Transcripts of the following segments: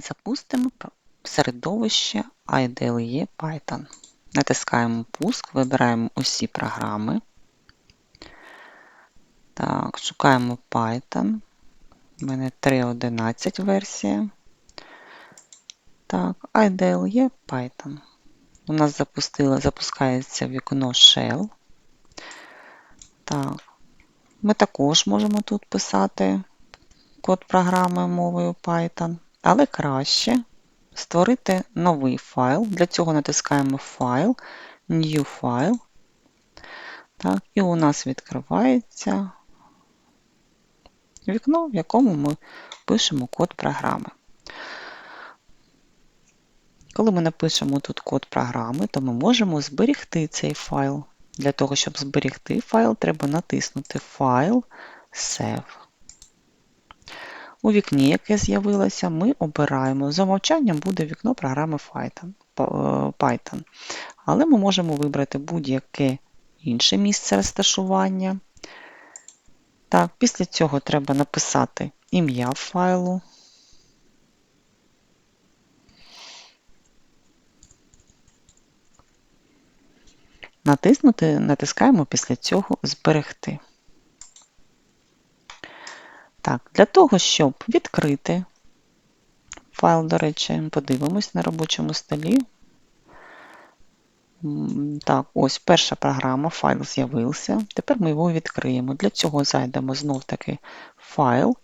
Запустимо середовище IDLE Python. Натискаємо пуск, вибираємо усі програми. Так, шукаємо Python. У мене 3.11 версія. Так, IDLE Python. У нас запустило, запускається вікно Shell. Так, ми також можемо тут писати код програми мовою Python, але краще створити новий файл. Для цього натискаємо Файл, New File. Так, І у нас відкривається вікно, в якому ми пишемо код програми. Коли ми напишемо тут код програми, то ми можемо зберегти цей файл. Для того, щоб зберегти файл, треба натиснути Файл, Save. У вікні, яке з'явилося, ми обираємо. За умовчанням буде вікно програми Python. Але ми можемо вибрати будь-яке інше місце розташування. Так, Після цього треба написати ім'я файлу. Натиснути, натискаємо після цього Зберегти. Так, Для того, щоб відкрити файл, до речі, подивимось на робочому столі. Так, ось перша програма, файл з'явився. Тепер ми його відкриємо. Для цього зайдемо знов-таки файл,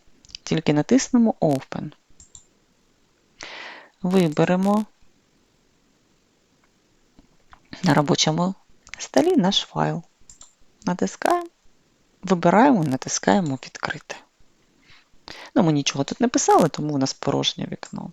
тільки натиснемо Open. Виберемо на робочому столі наш файл. Натискаємо, вибираємо натискаємо Відкрити. Ми нічого тут не писали, тому у нас порожнє вікно.